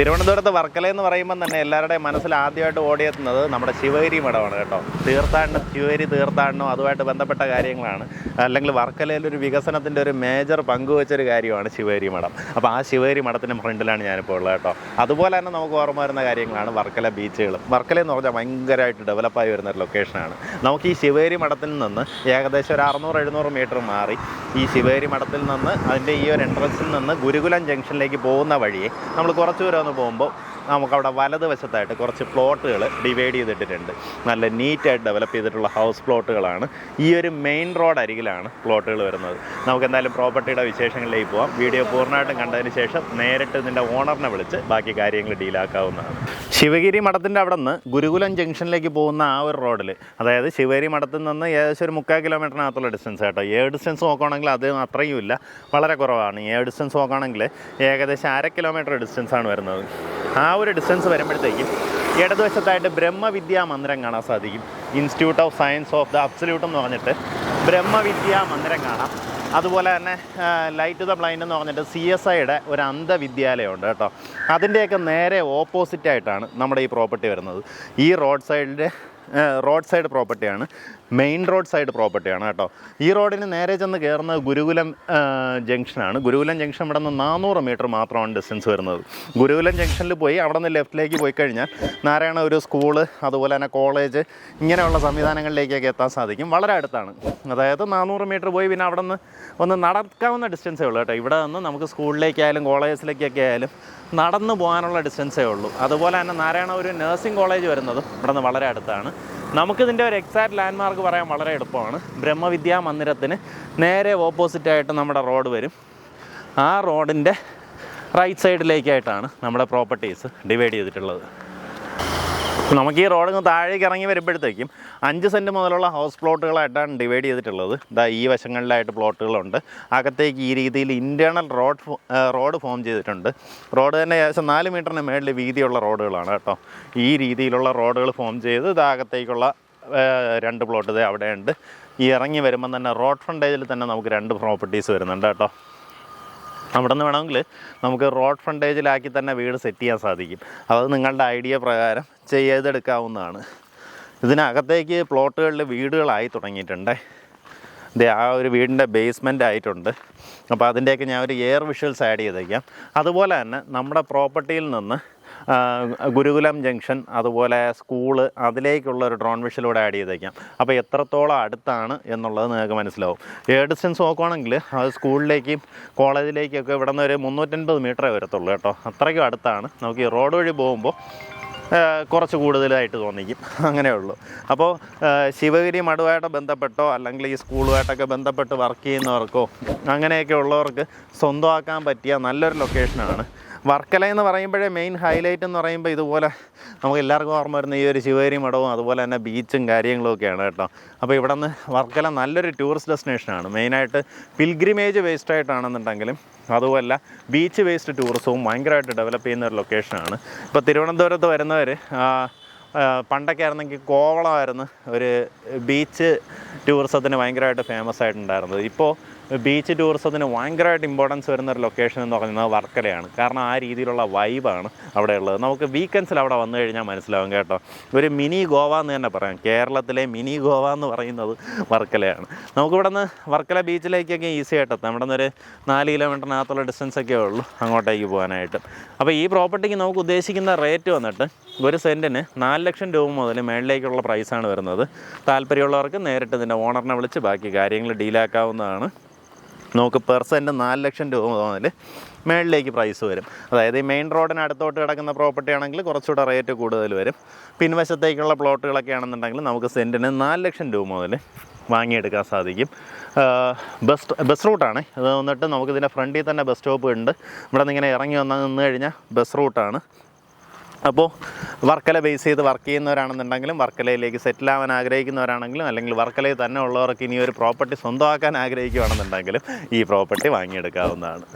തിരുവനന്തപുരത്ത് വർക്കല എന്ന് പറയുമ്പോൾ തന്നെ എല്ലാവരുടെയും മനസ്സിൽ ആദ്യമായിട്ട് ഓടിയെത്തുന്നത് നമ്മുടെ ശിവഗിരി മഠമാണ് കേട്ടോ. തീർത്ഥാടനം ശിവഗിരി തീർത്ഥാടനം അതുമായിട്ട് ബന്ധപ്പെട്ട കാര്യങ്ങളാണ്. അല്ലെങ്കിൽ വർക്കലയിൽ ഒരു വികസനത്തിന്റെ ഒരു മേജർ പങ്കുവച്ചൊരു കാര്യമാണ് ശിവഗിരി മഠം. അപ്പോൾ ആ ശിവഗിരി മഠത്തിന്റെ ഫ്രണ്ടിലാണ് ഞാനിപ്പോൾ ഉള്ളത് കേട്ടോ. അതുപോലെ തന്നെ നമുക്ക് ഓർമ്മ വരുന്ന കാര്യങ്ങളാണ് വർക്കല ബീച്ചുകൾ. വർക്കല എന്ന് പറഞ്ഞാൽ ഭയങ്കരമായിട്ട് ഡെവലപ്പായി വരുന്ന ഒരു ലൊക്കേഷനാണ് നമുക്ക് ഈ ശിവഗിരി മഠത്തിൽ നിന്ന് ഏകദേശം ഒരു അറുന്നൂറ് എഴുന്നൂറ് മീറ്റർ മാറി ഈ ശിവഗിരി മഠത്തിൽ നിന്ന് അതിന്റെ ഈ ഒരു എൻട്രൻസിൽ നിന്ന് ഗുരുകുലം ജംഗ്ഷനിലേക്ക് പോകുന്ന വഴിയെ നമ്മൾ കുറച്ച് ദൂരം പോകുമ്പോൾ നമുക്കവിടെ വലതുവശത്തായിട്ട് കുറച്ച് പ്ലോട്ടുകൾ ഡിവൈഡ് ചെയ്തിട്ടിട്ടുണ്ട്. നല്ല നീറ്റായിട്ട് ഡെവലപ്പ് ചെയ്തിട്ടുള്ള ഹൗസ് പ്ലോട്ടുകളാണ്. ഈ ഒരു മെയിൻ റോഡ് അരികിലാണ് പ്ലോട്ടുകൾ വരുന്നത്. നമുക്ക് എന്തായാലും പ്രോപ്പർട്ടിയുടെ വിശേഷങ്ങളിലേക്ക് പോവാം. വീഡിയോ പൂർണമായിട്ടും കണ്ടതിന് ശേഷം നേരിട്ട് ഇതിന്റെ ഓണറിനെ വിളിച്ച് ബാക്കി കാര്യങ്ങൾ ഡീലാക്കാവുന്നതാണ് ശിവഗിരി മഠത്തിന്റെ അവിടെ നിന്ന് ഗുരുകുലം ജംഗ്ഷനിലേക്ക് പോകുന്ന ആ ഒരു റോഡിൽ അതായത് ശിവഗിരി മഠത്തിൽ നിന്ന് ഏകദേശം ഒരു മുക്കാൽ കിലോമീറ്ററിനകത്തുള്ള ഡിസ്റ്റൻസ് കേട്ടോ ഏ ഡിസ്റ്റൻസ് നോക്കുകയാണെങ്കിൽ അത് അത്രയും ഇല്ല. വളരെ കുറവാണ്. ഏ ഡിസ്റ്റൻസ് നോക്കുകയാണെങ്കിൽ ഏകദേശം അര കിലോമീറ്റർ ഡിസ്റ്റൻസ് ആണ് വരുന്നത്. ആ ഒരു ഡിസ്റ്റൻസ് വരുമ്പോഴത്തേക്കും ഇടതുവശത്തായിട്ട് ബ്രഹ്മവിദ്യാ മന്ദിരം കാണാൻ സാധിക്കും. Institute of science of the absolute എന്ന് പറഞ്ഞിട്ട് ബ്രഹ്മവിദ്യാ മന്ദിരം കാണാം. അതുപോലെ തന്നെ ലൈറ്റ് ടു ദ ബ്ലൈൻഡ് എന്ന് പറഞ്ഞിട്ട് സി എസ് ഐയുടെ ഒരു അന്ധവിദ്യാലയമുണ്ട് കേട്ടോ. അതിന്റെയൊക്കെ നേരെ ഓപ്പോസിറ്റായിട്ടാണ് നമ്മുടെ ഈ പ്രോപ്പർട്ടി വരുന്നത്. ഈ റോഡ് സൈഡിന്റെ റോഡ് സൈഡ് പ്രോപ്പർട്ടിയാണ് മെയിൻ റോഡ് സൈഡ് പ്രോപ്പർട്ടിയാണ് കേട്ടോ. ഈ റോഡിന് നേരെ ചെന്ന് കയറുന്നത് ഗുരുകുലം ജംഗ്ഷനാണ് ഗുരുകുലം ജംഗ്ഷൻ ഇവിടെ നിന്ന് നാനൂറ് മീറ്റർ മാത്രമാണ് ഡിസ്റ്റൻസ് വരുന്നത്. ഗുരുകുലം ജംഗ്ഷനിൽ പോയി അവിടെ നിന്ന് ലെഫ്റ്റിലേക്ക് പോയി കഴിഞ്ഞാൽ നാരായണ ഒരു സ്കൂൾ അതുപോലെ തന്നെ കോളേജ് ഇങ്ങനെയുള്ള സംവിധാനങ്ങളിലേക്കൊക്കെ എത്താൻ സാധിക്കും. വളരെ അടുത്താണ്. അതായത് നാനൂറ് മീറ്റർ പോയി പിന്നെ അവിടെ നിന്ന് ഒന്ന് നടക്കാവുന്ന ഡിസ്റ്റൻസേ ഉള്ളൂ കേട്ടോ. ഇവിടെ നിന്ന് നമുക്ക് സ്കൂളിലേക്കായാലും കോളേജിലേക്കൊക്കെ ആയാലും നടന്നു പോകാനുള്ള ഡിസ്റ്റൻസേ ഉള്ളൂ അതുപോലെ തന്നെ നാരായണ ഒരു നഴ്സിംഗ് കോളേജ് വരുന്നതും ഇവിടെ നിന്ന് വളരെ അടുത്താണ്. നമുക്കിതിന്റെ ഒരു എക്സാക്ട് ലാൻഡ്മാർക്ക് പറയാൻ വളരെ എളുപ്പമാണ്. ബ്രഹ്മവിദ്യാ മന്ദിരത്തിന് നേരെ ഓപ്പോസിറ്റായിട്ട് നമ്മുടെ റോഡ് വരും. ആ റോഡിന്റെ റൈറ്റ് സൈഡിലേക്കായിട്ടാണ് നമ്മുടെ പ്രോപ്പർട്ടീസ് ഡിവൈഡ് ചെയ്തിട്ടുള്ളത്. നമുക്ക് ഈ റോഡ് താഴേക്ക് ഇറങ്ങി വരുമ്പോഴത്തേക്കും അഞ്ച് സെന്റ് മുതലുള്ള ഹൗസ് പ്ലോട്ടുകളായിട്ടാണ് ഡിവൈഡ് ചെയ്തിട്ടുള്ളത്. ഇതാ ഈ വശങ്ങളിലായിട്ട് പ്ലോട്ടുകളുണ്ട്. അകത്തേക്ക് ഈ രീതിയിൽ ഇന്റേർണൽ റോഡ് റോഡ് ഫോം ചെയ്തിട്ടുണ്ട്. റോഡ് തന്നെ ഏകദേശം നാല് മീറ്ററിന് മേളിൽ വീതിയുള്ള റോഡുകളാണ് കേട്ടോ. ഈ രീതിയിലുള്ള റോഡുകൾ ഫോം ചെയ്ത് ഇതാകത്തേക്കുള്ള രണ്ട് പ്ലോട്ട് ഇത് അവിടെയുണ്ട്. ഈ ഇറങ്ങി വരുമ്പം തന്നെ റോഡ് ഫ്രണ്ടേജിൽ തന്നെ നമുക്ക് രണ്ട് പ്രോപ്പർട്ടീസ് വരുന്നുണ്ട് കേട്ടോ. അവിടെ നിന്ന് വേണമെങ്കിൽ നമുക്ക് റോഡ് ഫ്രണ്ടേജിലാക്കി തന്നെ വീട് സെറ്റ് ചെയ്യാൻ സാധിക്കും. അത് നിങ്ങളുടെ ഐഡിയ പ്രകാരം ചെയ്തെടുക്കാവുന്നതാണ്. ഇതിനകത്തേക്ക് പ്ലോട്ടുകളിൽ വീടുകളായി തുടങ്ങിയിട്ടുണ്ട്. ഇത് ആ ഒരു വീടിന്റെ ബേസ്മെന്റ് ആയിട്ടുണ്ട്. അപ്പോൾ അതിന്റെയൊക്കെ ഞാൻ ഒരു എയർ വിഷ്വൽസ് ആഡ് ചെയ്തേക്കാം. അതുപോലെ തന്നെ നമ്മുടെ പ്രോപ്പർട്ടിയിൽ നിന്ന് ഗുരുകുലം ജംഗ്ഷൻ അതുപോലെ സ്കൂൾ അതിലേക്കുള്ള ഒരു ഡ്രോൺ വിഷലൂടെ ആഡ് ചെയ്തേക്കാം. അപ്പോൾ എത്രത്തോളം അടുത്താണ് എന്നുള്ളത് നിങ്ങൾക്ക് മനസ്സിലാവും. എയർ ഡിസ്റ്റൻസ് നോക്കുവാണെങ്കിൽ അത് സ്കൂളിലേക്കും കോളേജിലേക്കൊക്കെ ഇവിടെ നിന്ന് ഒരു മുന്നൂറ്റൻപത് മീറ്ററേ വരത്തുള്ളൂ കേട്ടോ. അത്രയ്ക്കും അടുത്താണ്. നമുക്ക് ഈ റോഡ് വഴി പോകുമ്പോൾ കുറച്ച് കൂടുതലായിട്ട് തോന്നിക്കും. അങ്ങനെയുള്ളൂ അപ്പോൾ ശിവഗിരി മടുവായിട്ട് ബന്ധപ്പെട്ടോ അല്ലെങ്കിൽ ഈ സ്കൂളുമായിട്ടൊക്കെ ബന്ധപ്പെട്ട് വർക്ക് ചെയ്യുന്നവർക്കോ അങ്ങനെയൊക്കെ ഉള്ളവർക്ക് സ്വന്തമാക്കാൻ പറ്റിയ നല്ലൊരു ലൊക്കേഷനാണ് വർക്കല എന്ന് പറയുമ്പോഴേ മെയിൻ ഹൈലൈറ്റ് എന്ന് പറയുമ്പോൾ ഇതുപോലെ നമുക്ക് എല്ലാവർക്കും ഓർമ്മ വരുന്ന ഈ ഒരു ശിവേരി മഠവും അതുപോലെ തന്നെ ബീച്ചും കാര്യങ്ങളും ഒക്കെയാണ് കേട്ടോ. അപ്പോൾ ഇവിടെ നിന്ന് വർക്കല നല്ലൊരു ടൂറിസ്റ്റ് ഡെസ്റ്റിനേഷനാണ് മെയിനായിട്ട് പിൽഗ്രിമേജ് വേസ്റ്റ് ആയിട്ടാണെന്നുണ്ടെങ്കിലും അതുമല്ല ബീച്ച് വേസ്റ്റ് ടൂറിസവും ഭയങ്കരമായിട്ട് ഡെവലപ്പ് ചെയ്യുന്ന ഒരു ലൊക്കേഷനാണ് ഇപ്പോൾ തിരുവനന്തപുരത്ത് വരുന്നവർ പണ്ടൊക്കെ ആയിരുന്നെങ്കിൽ കോവളമായിരുന്നു ഒരു ബീച്ച് ടൂറിസത്തിന് ഭയങ്കരമായിട്ട് ഫേമസ് ആയിട്ടുണ്ടായിരുന്നത്. ഇപ്പോൾ ബീച്ച് ടൂറിസത്തിന് ഭയങ്കരമായിട്ട് ഇമ്പോർട്ടൻസ് വരുന്ന ഒരു ലൊക്കേഷൻ എന്ന് പറയുന്നത് വർക്കലയാണ്. കാരണം ആ രീതിയിലുള്ള വൈബാണ് അവിടെ ഉള്ളത്. നമുക്ക് വീക്കെൻഡ്സിൽ അവിടെ വന്നു കഴിഞ്ഞാൽ മനസ്സിലാവും കേട്ടോ. ഒരു മിനി ഗോവ എന്ന് തന്നെ പറയാം. കേരളത്തിലെ മിനി ഗോവ എന്ന് പറയുന്നത് വർക്കലയാണ്. നമുക്കിവിടെ നിന്ന് വർക്കല ബീച്ചിലേക്കൊക്കെ ഈസി ആയിട്ട് എത്താം. ഇവിടെ നിന്ന് ഒരു നാല് കിലോമീറ്ററിനകത്തുള്ള ഡിസ്റ്റൻസ് ഒക്കെ ഉള്ളൂ അങ്ങോട്ടേക്ക് പോകാനായിട്ട്. അപ്പോൾ ഈ പ്രോപ്പർട്ടിക്ക് നമുക്ക് ഉദ്ദേശിക്കുന്ന റേറ്റ് വന്നിട്ട് ഒരു സെന്റിന് നാല് ലക്ഷം രൂപ മുതൽ മേളിലേക്കുള്ള പ്രൈസാണ് വരുന്നത്. താല്പര്യമുള്ളവർക്ക് നേരിട്ട് ഇതിന്റെ ഓണറിനെ വിളിച്ച് ബാക്കി കാര്യങ്ങൾ ഡീലാക്കാവുന്നതാണ്. നമുക്ക് പെർ സെന്റ് നാല് ലക്ഷം രൂപ മുതൽ മേളിലേക്ക് പ്രൈസ് വരും. അതായത് ഈ മെയിൻ റോഡിന് അടുത്തോട്ട് കിടക്കുന്ന പ്രോപ്പർട്ടി ആണെങ്കിൽ കുറച്ചുകൂടെ റേറ്റ് കൂടുതൽ വരും. പിൻവശത്തേക്കുള്ള പ്ലോട്ടുകളൊക്കെ ആണെന്നുണ്ടെങ്കിൽ നമുക്ക് സെന്റിന് നാല് ലക്ഷം രൂപ മുതൽ വാങ്ങിയെടുക്കാൻ സാധിക്കും. ബസ് ബസ് റൂട്ടാണ്. അത് വന്നിട്ട് നമുക്കിതിന്റെ ഫ്രണ്ടിൽ തന്നെ ബസ് സ്റ്റോപ്പ് ഉണ്ട്. ഇവിടെ നിന്ന് ഇങ്ങനെ ഇറങ്ങി വന്നാൽ നിന്ന് കഴിഞ്ഞാൽ ബസ് റൂട്ടാണ്. അപ്പോൾ വർക്കല ബേസ് ചെയ്ത് വർക്ക് ചെയ്യുന്നവരാണെന്നുണ്ടെങ്കിലും വർക്കലയിലേക്ക് സെറ്റിൽ ആവാൻ ആഗ്രഹിക്കുന്നവരാണെങ്കിലും അല്ലെങ്കിൽ വർക്കലയിൽ തന്നെ ഉള്ളവർക്ക് ഇനി ഒരു പ്രോപ്പർട്ടി സ്വന്തമാക്കാൻ ആഗ്രഹിക്കുകയാണെന്നുണ്ടെങ്കിലും ഈ പ്രോപ്പർട്ടി വാങ്ങിയെടുക്കാവുന്നതാണ്.